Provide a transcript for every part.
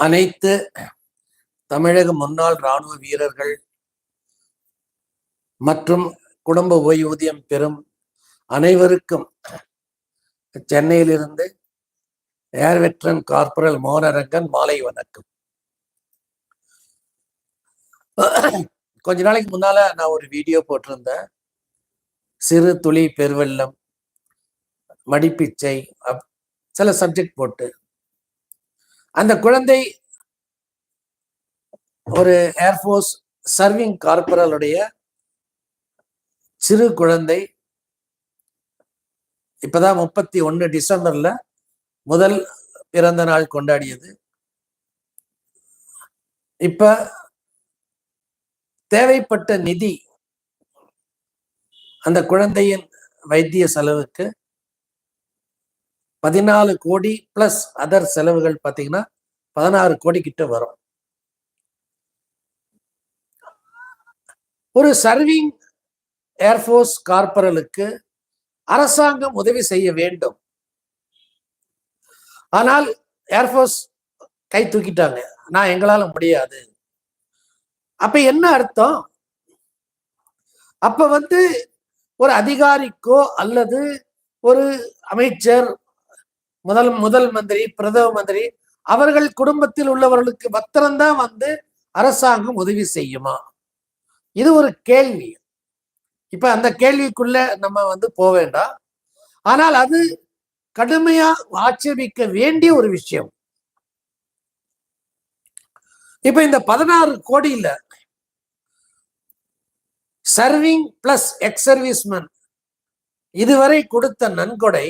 அனைத்து தமிழக முன்னாள் இராணுவ வீரர்கள் மற்றும் குடும்ப ஓய்வூதியம் பெறும் அனைவருக்கும் சென்னையிலிருந்து ஏர் வெட்ரன் கார்பரல் மோகனரங்கன் மாலை வணக்கம். கொஞ்ச நாளைக்கு முன்னால நான் ஒரு வீடியோ போட்டிருந்தேன். சிறு துளி பெருவெள்ளம் மடிப்பிச்சை அப்- சில சப்ஜெக்ட் போட்டு. அந்த குழந்தை ஒரு ஏர்ஃபோர்ஸ் சர்விங் கார்பரலுடைய சிறு குழந்தை. இப்பதான் முப்பத்தி ஒன்னு டிசம்பர்ல முதல் பிறந்த நாள் கொண்டாடியது. இப்ப தேவைப்பட்ட நிதி அந்த குழந்தையின் வைத்திய செலவுக்கு பதினாலு கோடி பிளஸ் அதர் செலவுகள் பார்த்தீங்கன்னா பதினாறு கோடி கிட்ட வரும். ஒரு சர்விங் ஏர்ஃபோர்ஸ் கார்பரலுக்கு அரசாங்கம் உதவி செய்ய வேண்டும். ஆனால் ஏர்ஃபோர்ஸ் கை தூக்கிட்டாங்க. நான் எங்களால முடியாது. அப்ப என்ன அர்த்தம்? அப்ப வந்து ஒரு அதிகாரிக்கோ அல்லது ஒரு அமைச்சர் முதல் முதல் மந்திரி பிரதம மந்திரி அவர்கள் குடும்பத்தில் உள்ளவர்களுக்கு பத்திரம்தான் வந்து அரசாங்கம் உதவி செய்யுமா? இது ஒரு கேள்வி. இப்ப அந்த கேள்விக்குள்ள நம்ம வந்து போக வேண்டாம். ஆனால் அது கடுமையா ஆட்சேபிக்க வேண்டிய ஒரு விஷயம். இப்ப இந்த பதினாறு கோடியில சர்விங் பிளஸ் எக்ஸ் சர்வீஸ்மேன் இதுவரை கொடுத்த நன்கொடை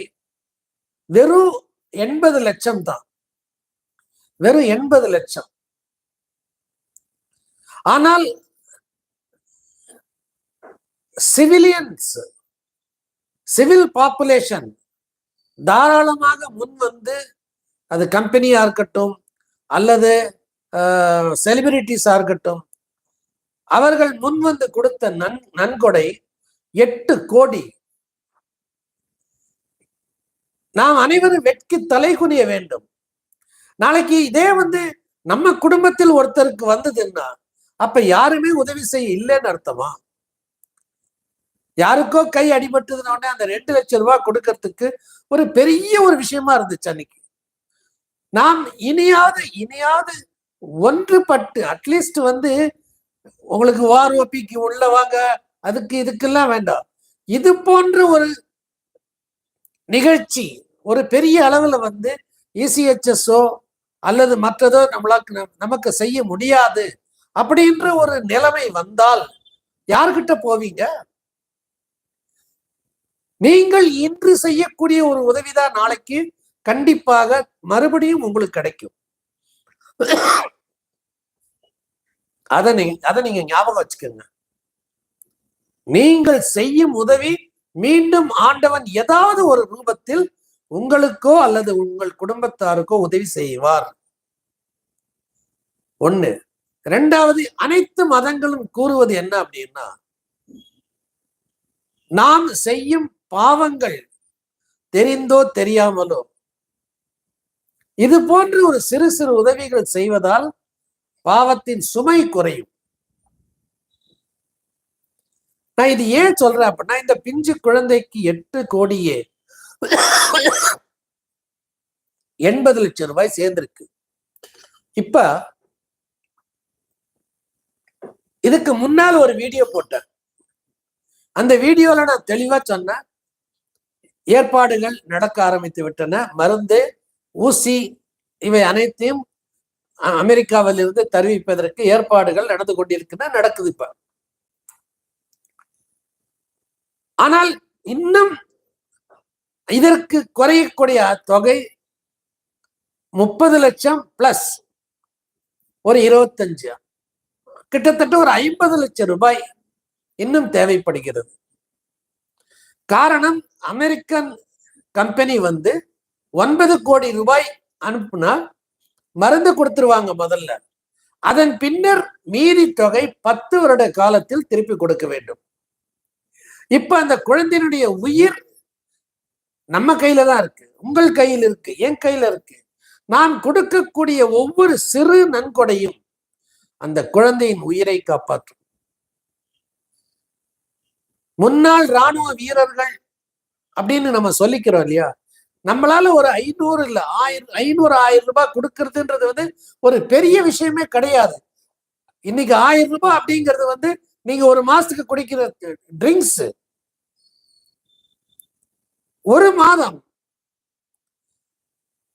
வெறும் எண்பது லட்சம் தான். வெறும் எண்பது லட்சம். ஆனால் சிவிலியன்ஸ் சிவில் பாப்புலேஷன் தாராளமாக முன் வந்து அது கம்பெனியா இருக்கட்டும் அல்லது செலிபிரிட்டிஸா இருக்கட்டும் அவர்கள் முன் வந்து கொடுத்த நன் நன்கொடை எட்டு கோடி நாம் அனைவரும் வெட்கி தலை குனிய வேண்டும். நாளைக்கு இதே வந்து நம்ம குடும்பத்தில் ஒருத்தருக்கு வந்ததுன்னா அப்ப யாருமே உதவி செய்ய இல்லைன்னு அர்த்தமா? யாருக்கோ கை அடிபட்டதுன உடனே அந்த ரெண்டு லட்சம் ரூபாய் கொடுக்கறதுக்கு ஒரு பெரிய ஒரு விஷயமா இருந்துச்சு அன்னைக்கு. நாம் இனியாவது இனியாவது ஒன்றுபட்டு அட்லீஸ்ட் வந்து உங்களுக்கு வார் ஓபிக்கு உள்ள வாங்க அதுக்கு இதுக்கெல்லாம் வேண்டாம். இது போன்ற ஒரு நிகழ்ச்சி. ஒரு பெரிய அளவுல வந்து இசிஹெச்எஸ்ஓ அல்லது மற்றதோ நம்மளாக்கு நமக்கு செய்ய முடியாது அப்படின்ற ஒரு நிலைமை வந்தால் யார்கிட்ட போவீங்க? நீங்கள் இன்று செய்யக்கூடிய ஒரு உதவிதான் நாளைக்கு கண்டிப்பாக மறுபடியும் உங்களுக்கு கிடைக்கும். அதை நீங்க அதை நீங்க ஞாபகம் வச்சுக்கோங்க. நீங்கள் செய்யும் உதவி மீண்டும் ஆண்டவன் ஏதாவது ஒரு ரூபத்தில் உங்களுக்கோ அல்லது உங்கள் குடும்பத்தாருக்கோ உதவி செய்வார். ஒண்ணு. ரெண்டாவது அனைத்து மதங்களும் கூறுவது என்ன அப்படின்னா நாம் செய்யும் பாவங்கள் தெரிந்தோ தெரியாமலோ இது போன்ற ஒரு சிறு சிறு உதவிகள் செய்வதால் பாவத்தின் சுமை குறையும். நான் இது ஏன் சொல்றேன் அப்படின்னா இந்த பிஞ்சு குழந்தைக்கு எட்டு கோடியே எண்பது லட்சம் ரூபாய் சேர்ந்திருக்கு. இப்ப இதுக்கு முன்னால் ஒரு வீடியோ போட்டேன். அந்த வீடியோல நான் தெளிவா சொன்னேன் ஏற்பாடுகள் நடக்க ஆரம்பித்து விட்டன. மருந்து ஊசி இவை அனைத்தையும் அமெரிக்காவிலிருந்து தெரிவிப்பதற்கு தருவிப்பதற்கு ஏற்பாடுகள் நடந்து கொண்டிருக்கின்றன நடக்குது இப்ப. ஆனால் இன்னும் இதற்கு குறையக்கூடிய தொகை முப்பது லட்சம் பிளஸ் ஒரு இருபத்தஞ்சு. கிட்டத்தட்ட ஒரு ஐம்பது லட்சம் ரூபாய் இன்னும் தேவைப்படுகிறது. காரணம் அமெரிக்கன் கம்பெனி வந்து ஒன்பது கோடி ரூபாய் அனுப்புனா மருந்து கொடுத்துருவாங்க முதல்ல. அதன் பின்னர் மீதி தொகை பத்து வருட காலத்தில் திருப்பி கொடுக்க வேண்டும். இப்ப அந்த குழந்தையினுடைய உயிர் நம்ம கையில தான் இருக்கு. உங்கள் கையில் இருக்கு என் கையில இருக்கு. நான் கொடுக்கக்கூடிய ஒவ்வொரு சிறு நன்கொடையும் அந்த குழந்தையின் உயிரை காப்பாற்றும். முன்னாள் ராணுவ வீரர்கள் அப்படின்னு நம்ம சொல்லிக்கிறோம் இல்லையா? நம்மளால ஒரு ஐநூறு இல்ல ஆயிரம் ஐநூறு ஆயிரம் ரூபாய் கொடுக்கறதுன்றது வந்து ஒரு பெரிய விஷயமே கிடையாது. இன்னைக்கு ஆயிரம் ரூபாய் அப்படிங்கிறது வந்து நீங்க ஒரு மாசத்துக்கு குடிக்கிற ட்ரிங்க்ஸ் ஒரு மாதம்.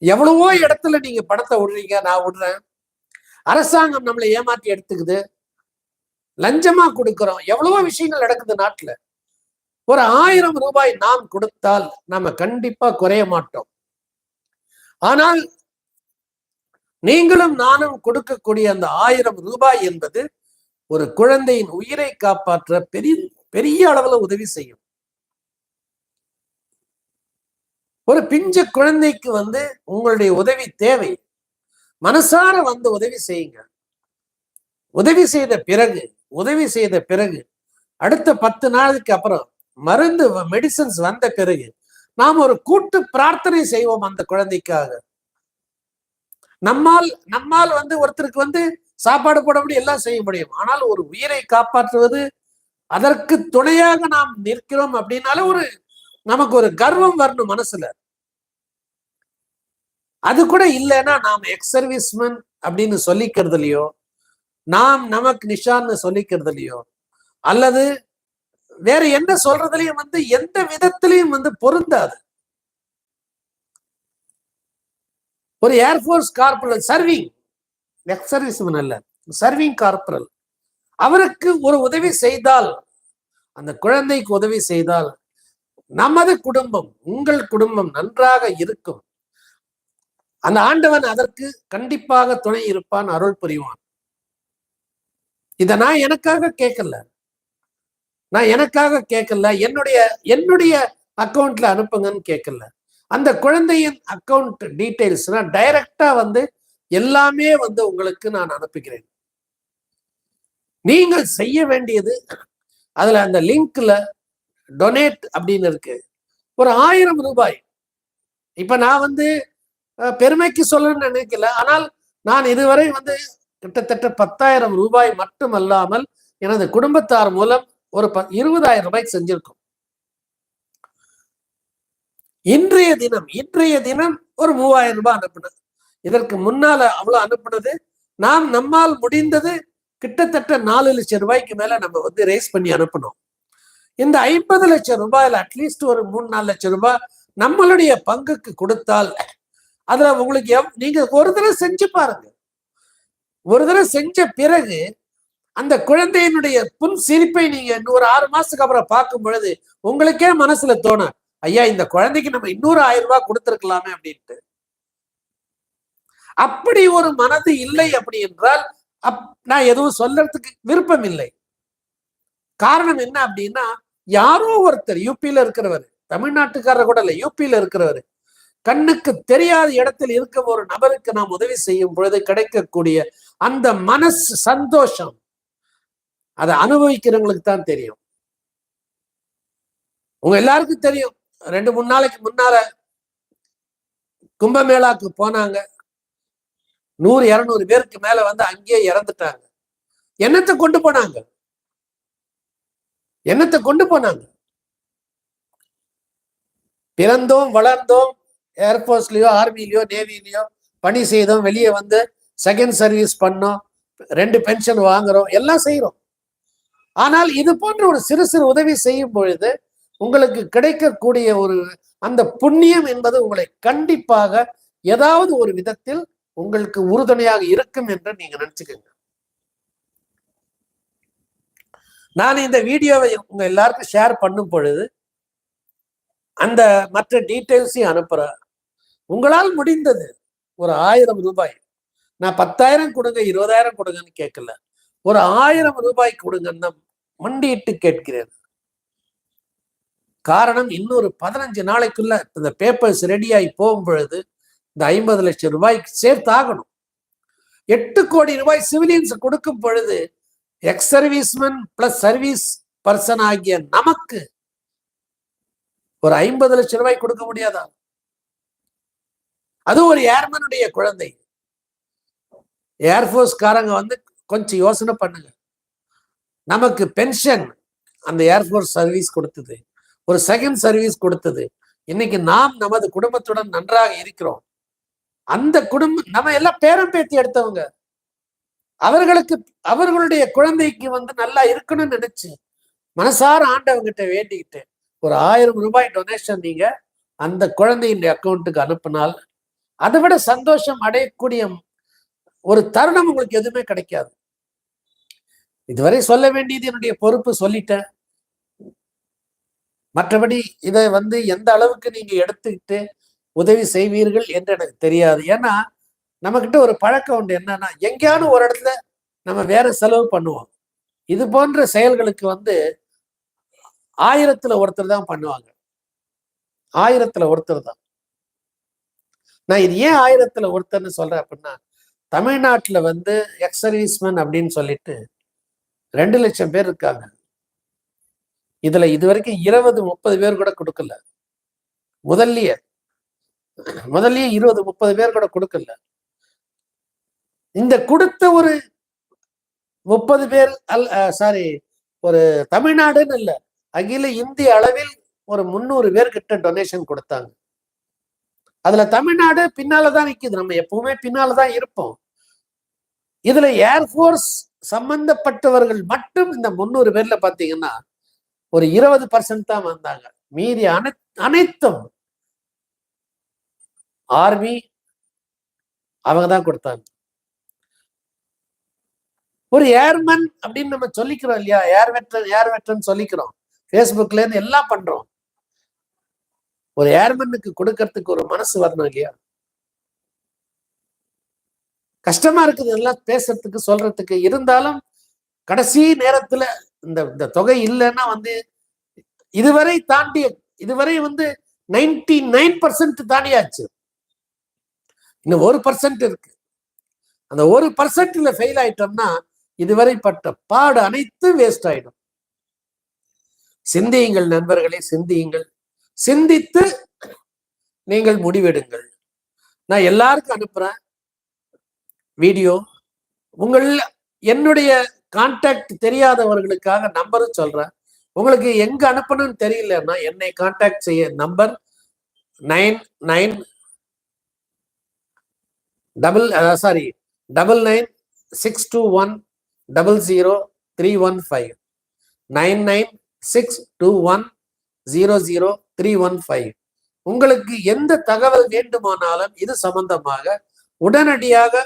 எவ்வளவோ இடத்துல நீங்க பணத்தை விடுறீங்க நான் விடுறேன். அரசாங்கம் நம்மளை ஏமாத்தி எடுத்துக்குது. லஞ்சமா கொடுக்கிறோம். எவ்வளவோ விஷயங்கள் நடக்குது நாட்டுல. ஒரு ஆயிரம் ரூபாய் நாம் கொடுத்தால் நம்ம கண்டிப்பா குறைய மாட்டோம். ஆனால் நீங்களும் நானும் கொடுக்கக்கூடிய அந்த ஆயிரம் ரூபாய் என்பது ஒரு குழந்தையின் உயிரை காப்பாற்ற பெரிய பெரிய அளவுல உதவி செய்யும். ஒரு பிஞ்ச குழந்தைக்கு வந்து உங்களுடைய உதவி தேவை. மனசார வந்து உதவி செய்யுங்க. உதவி செய்த பிறகு உதவி செய்த பிறகு அடுத்த பத்து நாளுக்கு அப்புறம் மருந்து மெடிசன்ஸ் வந்த பிறகு நாம் ஒரு கூட்டு பிரார்த்தனை செய்வோம் அந்த குழந்தைக்காக. நம்மால் நம்மால் வந்து ஒருத்தருக்கு வந்து சாப்பாடு போட முடியும் எல்லாம் செய்ய முடியும். ஆனால் ஒரு உயிரை காப்பாற்றுவது அதற்கு துணையாக நாம் நிற்கிறோம் அப்படின்னால ஒரு நமக்கு ஒரு கர்வம் வரணும் மனசுல. அது கூட இல்லைன்னா நாம் எக்ஸ் சர்வீஸ்மேன் அப்படின்னு சொல்லிக்கிறதுலையோ நாம் நமக்கு நிஷான்னு சொல்லிக்கிறதுலையோ அல்லது வேற என்ன சொல்றதுலயும் வந்து எந்த விதத்திலையும் வந்து பொருந்தாது. ஒரு air force corporal serving ex serviceman அல்ல சர்விங் கார்பரல் அவருக்கு ஒரு உதவி செய்தால் அந்த குழந்தைக்கு உதவி செய்தால் நமது குடும்பம் உங்கள் குடும்பம் நன்றாக இருக்கும். அந்த ஆண்டவன் அதற்கு கண்டிப்பாக துணை இருப்பான் அருள் புரிவான். இத நான் எனக்காக கேட்கல. நான் எனக்காக கேட்கல. என்னுடைய என்னுடைய அக்கௌண்ட்ல அனுப்புங்கன்னு கேட்கல. அந்த குழந்தையின் அக்கௌண்ட் டீட்டெயில்ஸ்னா டைரக்டா வந்து எல்லாமே வந்து உங்களுக்கு நான் அனுப்புகிறேன். நீங்கள் செய்ய வேண்டியது அதுல அந்த லிங்க்ல டொனேட் அப்படின்னு இருக்கு. ஒரு ஆயிரம் ரூபாய். இப்ப நான் வந்து பெருமைக்கு சொல்லணும்னு நினைக்கல. ஆனால் நான் இதுவரை வந்து கிட்டத்தட்ட பத்தாயிரம் ரூபாய் மட்டுமல்லாமல் எனது குடும்பத்தார் மூலம் ஒரு ப இருபதாயிரம் ரூபாய்க்கு செஞ்சிருக்கோம். இன்றைய தினம் இன்றைய தினம் ஒரு மூவாயிரம் ரூபாய் அனுப்பினது இதற்கு முன்னால அவ்வளவு அனுப்புனது நாம் நம்மால் முடிந்தது கிட்டத்தட்ட நாலு லட்சம் ரூபாய்க்கு மேல நம்ம வந்து ரேஸ் பண்ணி அனுப்பணும் இந்த ஐம்பது லட்சம் ரூபாயில் அட்லீஸ்ட் ஒரு மூணு நாலு லட்சம் ரூபாய் நம்மளுடைய பங்குக்கு கொடுத்தால் அதுல உங்களுக்கு எவ் நீங்க ஒரு தடவை செஞ்சு பாருங்க. ஒரு தடவை செஞ்ச பிறகு அந்த குழந்தையினுடைய புன் சிரிப்பை நீங்க இன்னொரு ஆறு மாசத்துக்கு அப்புறம் பார்க்கும் பொழுது உங்களுக்கே மனசுல தோணும் ஐயா இந்த குழந்தைக்கு நம்ம இன்னொரு ஆயிரம் ரூபாய் கொடுத்துருக்கலாமே அப்படின்ட்டு. அப்படி ஒரு மனது இல்லை அப்படி என்றால் அப் நான் எதுவும் சொல்றதுக்கு விருப்பம் இல்லை காரணம் என்ன அப்படின்னா யாரோ ஒருத்தர் யூபியில இருக்கிறவர் தமிழ்நாட்டுக்காரர் கூட இல்லை யூபியில இருக்கிறவர். கண்ணுக்கு தெரியாத இடத்தில் இருக்கும் ஒரு நபருக்கு நாம் உதவி செய்யும் பொழுது கிடைக்கக்கூடிய அந்த மனசு சந்தோஷம் அதை அனுபவிக்கிறவங்களுக்கு தான் தெரியும். உங்க எல்லாருக்கும் தெரியும். ரெண்டு மூணு நாளைக்கு முன்னால கும்பமேளாக்கு போனாங்க. நூறு இருநூறு பேருக்கு மேல வந்து அங்கேயே இறந்துட்டாங்க. என்னத்தை கொண்டு போனாங்க? என்னத்தை கொண்டு போனாங்க? பிறந்தோம் வளர்ந்தோம் ஏர்போர்ட்ஸ்லயோ ஆர்மிலயோ நேவிலயோ பணி செய்தோம் வெளியே வந்து செகண்ட் சர்வீஸ் பண்ணோம் ரெண்டு பென்ஷன் வாங்குறோம் எல்லாம் செய்யறோம் ஆனால் இது போன்ற ஒரு சிறு சிறு உதவி செய்யும் பொழுது உங்களுக்கு கிடைக்கக்கூடிய ஒரு அந்த புண்ணியம் என்பது உங்களை கண்டிப்பாக ஏதாவது ஒரு விதத்தில் உங்களுக்கு உறுதுணையாக இருக்கும் என்று நீங்க நினைச்சுக்கோங்க. நான் இந்த வீடியோவை உங்க எல்லாருக்கும் ஷேர் பண்ணும் பொழுது அந்த மற்ற டீட்டெயில்ஸையும் அனுப்புறேன் உங்களால் முடிந்தது ஒரு ஆயிரம் ரூபாய். நான் பத்தாயிரம் கொடுங்க இருபதாயிரம் கொடுங்கன்னு கேட்கல. ஒரு ஆயிரம் ரூபாய் கொடுங்கன்னு மண்டியிட்டு கேட்கிறேன். காரணம் இன்னொரு பதினஞ்சு நாளைக்குள்ள இந்த பேப்பர்ஸ் ரெடியாகி போகும் பொழுது இந்த ஐம்பது லட்சம் ரூபாய்க்கு சேர்த்து ஆகணும் எட்டு கோடி ரூபாய் சிவிலியன்ஸ் கொடுக்கும் பொழுது ex serviceman plus service person ஆகிய நமக்கு ஒரு ஐம்பது லட்சம் ரூபாய் கொடுக்க முடியாதா? அது ஒரு ஏர்மனுடைய குழந்தை. ஏர்ஃபோர்ஸ்காரங்க வந்து கொஞ்சம் யோசனை பண்ணுங்க. நமக்கு பென்ஷன் அந்த ஏர்ஃபோர்ஸ் சர்வீஸ் கொடுத்தது. ஒரு செகண்ட் சர்வீஸ் கொடுத்தது. இன்னைக்கு நாம் நமது குடும்பத்துடன் நன்றாக இருக்கிறோம். அந்த குடும்பம் நம்ம எல்லாம் பேரம் பேத்தி எடுத்தவங்க. அவர்களுக்கு அவர்களுடைய குழந்தைக்கு வந்து நல்லா இருக்கணும்னு நினைச்சு மனசார ஆண்டவங்கிட்ட வேண்டிக்கிட்டு ஒரு ஆயிரம் ரூபாய் டொனேஷன் நீங்க அந்த குழந்தையின் அக்கௌண்ட்டுக்கு அனுப்பினால் அதை விட சந்தோஷம் அடையக்கூடிய ஒரு தருணம் உங்களுக்கு எதுவுமே கிடைக்காது. இதுவரை சொல்ல வேண்டியது என்னுடைய பொறுப்பு சொல்லிட்டேன். மற்றபடி இதை வந்து எந்த அளவுக்கு நீங்க எடுத்துக்கிட்டு உதவி செய்வீர்கள் என்று எனக்கு தெரியாது. ஏன்னா நம்மக்கிட்ட ஒரு பழக்கம் உண்டு என்னன்னா எங்கேயாவது ஒரு இடத்துல நம்ம வேற செலவு பண்ணுவோம். இது போன்ற செயல்களுக்கு வந்து ஆயிரத்துல ஒருத்தர் தான் பண்ணுவாங்க. ஆயிரத்துல ஒருத்தர் தான். நான் இது ஏன் ஆயிரத்துல ஒருத்தர்னு சொல்றேன் அப்படின்னா தமிழ்நாட்டுல வந்து எக்ஸ் சர்வீஸ்மேன் அப்படின்னு சொல்லிட்டு ரெண்டு லட்சம் பேர் இருக்காங்க. இதுல இது வரைக்கும் இருபது முப்பது பேர் கூட கொடுக்கல. முதல்லயே முதல்லயே இருபது முப்பது பேர் கூட கொடுக்கல. இந்த கொடுத்த ஒரு முப்பது பேர் அல் சாரி ஒரு தமிழ்நாடுன்னு இல்லை. அகில இந்திய அளவில் ஒரு முந்நூறு பேர் கிட்ட டொனேஷன் கொடுத்தாங்க. அதுல தமிழ்நாடு பின்னாலதான் நிக்குது. நம்ம எப்பவுமே பின்னாலதான் இருப்போம். இதுல ஏர்ஃபோர்ஸ் சம்பந்தப்பட்டவர்கள் மட்டும் இந்த முந்நூறு பேர்ல பாத்தீங்கன்னா ஒரு இருபது பர்சன்ட் தான் வந்தாங்க. மீதி அனை அனைத்தும் ஆர்மி அவங்க தான் கொடுத்தாங்க. ஒரு ஏர்மன் அப்படின்னு நம்ம சொல்லிக்கிறோம் இல்லையா? ஏர் வெட்ரன் ஏர் வெட்ரன் சொல்லிக்கிறோம். ஃபேஸ்புக்ல இருந்து எல்லாம் பண்றோம். ஒரு ஏர்மனுக்கு கொடுக்கறதுக்கு ஒரு மனசு வரணும் இல்லையா? கஷ்டமா இருக்குது எல்லாம் பேசுறதுக்கு சொல்றதுக்கு. இருந்தாலும் கடைசி நேரத்துல இந்த இந்த தொகை இல்லைன்னா வந்து இதுவரை தாண்டிய இதுவரை வந்து நைன்டி நைன் பர்சன்ட் தாண்டியாச்சு. இன்னும் ஒரு பர்சன்ட் இருக்கு. அந்த ஒரு பர்சன்ட்ல ஃபெயில் ஆயிட்டோம்னா இதுவரை பட்ட பாடு அனைத்து வேஸ்ட் ஆயிடும். சிந்தியுங்கள் நண்பர்களே சிந்தியுங்கள். சிந்தித்து நீங்கள் முடிவெடுங்கள். நான் எல்லாருக்கும் அனுப்புறேன். வீடியோ. உங்கள் என்னுடைய கான்டாக்ட் தெரியாதவர்களுக்காக நம்பரும் சொல்றேன். உங்களுக்கு எங்க அனுப்பணும்னு தெரியலன்னா என்னை கான்டாக்ட் செய்ய number nine nine double sorry double nine six two one double zero three one five nine nine six two one zero zero three one five உங்களுக்கு எந்த தகவல் வேண்டுமானாலும் இது சம்பந்தமாக உடனடியாக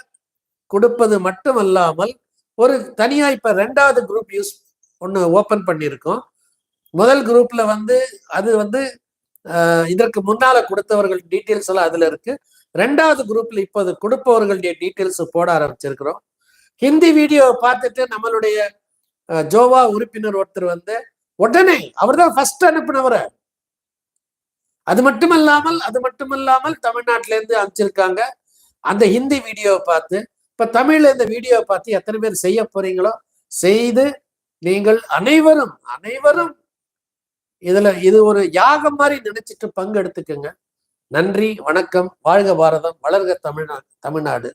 கொடுப்பது மட்டுமல்லாமல் ஒரு தனியாக இப்போ ரெண்டாவது குரூப் யூஸ் ஒன்று ஓப்பன் பண்ணியிருக்கோம். முதல் குரூப்ல வந்து அது வந்து இதற்கு முன்னால கொடுத்தவர்கள் டீட்டெயில்ஸ் எல்லாம் அதுல இருக்கு. ரெண்டாவது குரூப்ல இப்போது கொடுப்பவர்களுடைய டீட்டெயில்ஸ் போட ஆரம்பிச்சிருக்கிறோம். ஹிந்தி வீடியோ பார்த்துட்டு நம்மளுடைய ஜோவா உறுப்பினர் ஒருத்தர் வந்து உடனே அவர் தான் ஃபர்ஸ்ட் அனுப்பினவர். அது மட்டுமல்லாமல் அது மட்டுமல்லாமல் தமிழ்நாட்டில இருந்து அனுப்பிச்சிருக்காங்க. அந்த ஹிந்தி வீடியோவை பார்த்து இப்ப தமிழ்ல இந்த வீடியோவை பார்த்து எத்தனை பேர் செய்ய போறீங்களோ செய்து நீங்கள் அனைவரும் அனைவரும் இதுல இது ஒரு யாகம் மாதிரி நினைச்சிட்டு பங்கு எடுத்துக்கோங்க நன்றி வணக்கம் வாழ்க பாரதம் வளர்க தமிழ்நாடு தமிழ்நாடு.